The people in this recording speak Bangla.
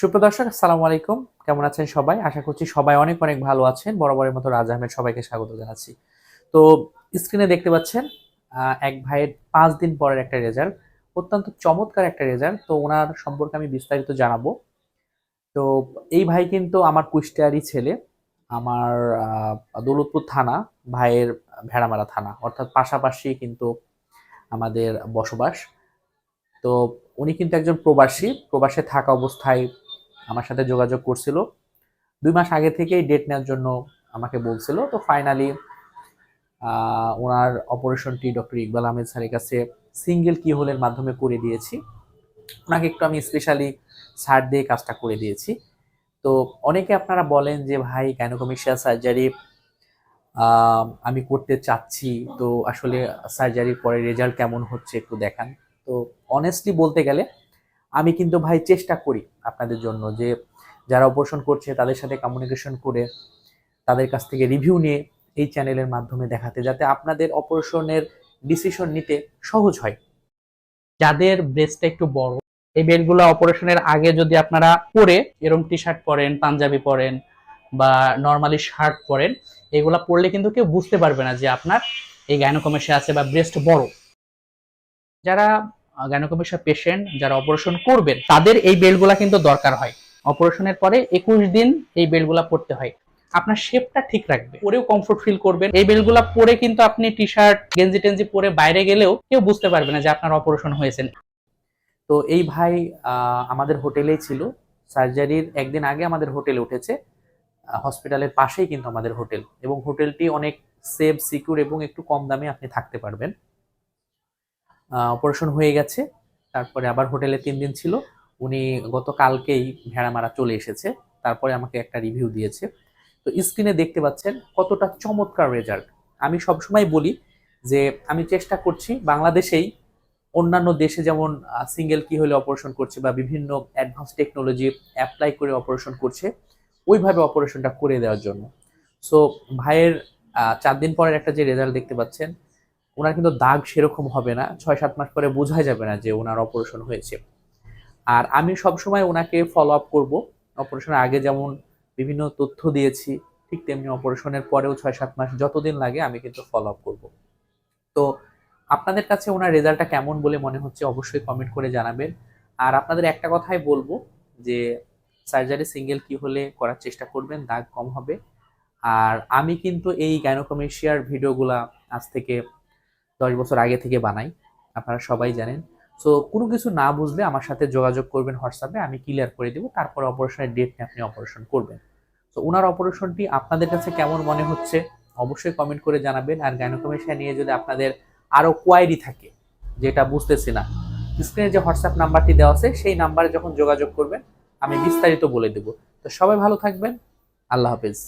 সুপ্রদর্শক, আসসালামু আলাইকুম। কেমন আছেন সবাই? আশা করছি সবাই অনেক অনেক ভালো আছেন। বরাবরের মতো রাজা আহমেদ সবাইকে স্বাগত জানাচ্ছি। তো স্ক্রিনে দেখতে পাচ্ছেন এক ভাইয়ের পাঁচ দিন পরের একটা রেজাল্ট অত্যন্ত চমৎকার একটা রেজাল্ট তো ওনার সম্পর্কে আমি বিস্তারিত জানাব। তো এই ভাই কিন্তু আমার কুষ্টিয়ারি ছেলে, আমার দৌলতপুর থানা, ভাইয়ের ভেড়ামারা থানা, অর্থাৎ পাশাপাশি কিন্তু আমাদের বসবাস। তো উনি কিন্তু একজন প্রবাসী, প্রবাসে থাকা অবস্থায় আমার সাথে যোগাযোগ করছিল। দুই মাস আগে থেকেই ডেট নেওয়ার জন্য আমাকে বলছিল। তো ফাইনালি ওনার অপারেশনটি ডক্টর ইকবাল আহমেদ স্যারের কাছে সিঙ্গেল কি হোলের মাধ্যমে করে দিয়েছি। ওনাকে একটু আমি স্পেশালি ছাড় দিয়ে কাজটা করে দিয়েছি। তো অনেকে আপনারা বলেন যে, ভাই গাইনোকমিশিয়াল সার্জারি আমি করতে চাচ্ছি। তো আসলে সার্জারির পরে রেজাল্ট কেমন হচ্ছে একটু দেখান। তো অনেস্টলি বলতে গেলে আমি কিন্তু ভাই চেষ্টা করি আপনাদের জন্য যে যারা অপারেশন করছে তাদের সাথে কমিউনিকেশন করে তাদের কাছ থেকে রিভিউ নিয়ে এই চ্যানেলের মাধ্যমে দেখাতে, যাতে আপনাদের অপারেশনের ডিসিশন নিতে সহজ হয়। যাদের ব্রেস্টটা একটু বড়, এই বেল্টগুলো অপারেশনের আগে যদি আপনারা পরে এরকম টি শার্ট পরেন, পাঞ্জাবি পরেন বা নর্মালি শার্ট পরেন, এগুলা পরলে কিন্তু কেউ বুঝতে পারবে না যে আপনার এই গাইনোকমেশিয়া আছে বা ব্রেস্ট বড়। যারা গাইনোকমেশিয়া পেশেন্ট যারা অপারেশন করবেন, তাদের এই বেল্টগুলা কিন্তু দরকার হয়। অপারেশনের পরে একুশ দিন এই বেল্টগুলা পরতে হয়। আপনার শেপটা ঠিক রাখবে। পরেও কমফোর্ট ফিল করবেন। এই বেল্টগুলা পরে কিন্তু আপনি টি শার্ট গেঞ্জি টেঞ্জি পরে বাইরে গেলেও কেউ বুঝতে পারবে না যে আপনার অপারেশন হয়েছেন তো এই ভাই আমাদের হোটেলেই ছিল। সার্জারির একদিন আগে আমাদের হোটেলে উঠেছে। হসপিটালের পাশেই কিন্তু আমাদের হোটেল। এবং হোটেলটি অনেক সেফ সিকিউর এবং একটু কম দামে আপনি থাকতে পারবেন। অপারেশন হয়ে গেছে। তারপরে আবার হোটেলে তিন দিন ছিল। উনি গতকালকেই ভেড়ামারা চলে এসেছে। তারপরে আমাকে একটা রিভিউ দিয়েছে। তো স্ক্রিনে দেখতে পাচ্ছেন কতটা চমৎকার রেজাল্ট আমি সবসময় বলি যে আমি চেষ্টা করছি বাংলাদেশেই অন্যান্য দেশে যেমন সিঙ্গেল কি হলে অপারেশন করছে বা বিভিন্ন অ্যাডভান্স টেকনোলজি অ্যাপ্লাই করে অপারেশন করছে, ওইভাবে অপারেশনটা করে দেওয়ার জন্য। সো ভাইয়ের চার দিন পরের একটা যে রেজাল্ট দেখতে পাচ্ছেন ওনার কিন্তু দাগ সেরকম হবে না, ছয় সাত মাস পরে বোঝাই যাবে না যে ওনার অপারেশন হয়েছে। আর আমি সবসময় ওনাকে ফলো আপ করব। অপারেশনের আগে যেমন বিভিন্ন তথ্য দিয়েছি, ঠিক তেমনি অপারেশনের পরেও ছয় সাত মাস যতদিন লাগে আমি কিন্তু ফলো আপ করব। তো আপনাদের কাছে ওনার রেজাল্টটা কেমন বলে মনে হচ্ছে অবশ্যই কমেন্ট করে জানাবেন। আর আপনাদের একটা কথাই বলব যে সার্জারি সিঙ্গেল কি হলে করার চেষ্টা করবেন, দাগ কম হবে। আর আমি কিন্তু এই গাইনোকমেশিয়ার ভিডিওগুলা আজ থেকে দশ বছর আগে থেকে বানাই, আপনারা সবাই জানেন। সো কোনো কিছু না বুঝলে আমার সাথে যোগাযোগ করবেন হোয়াটসঅ্যাপে, আমি ক্লিয়ার করে দেবো, তারপরে অপারেশনের ডেট নিয়ে আপনি অপারেশন করবেন। তো ওনার অপারেশনটি আপনাদের কাছে কেমন মনে হচ্ছে? অবশ্যই কমেন্ট করে জানাবেন। আর গাইনোকমেশিয়া নিয়ে যদি আপনাদের আরও কোয়ারি থাকে, যেটা বুঝতেছি না স্ক্রিনে যে হোয়াটসঅ্যাপ নাম্বারটি দেওয়া আছে, সেই নাম্বারে যখন যোগাযোগ করবেন, আমি বিস্তারিত বলে দেব। তো সবাই ভালো থাকবেন। আল্লাহ হাফেজ।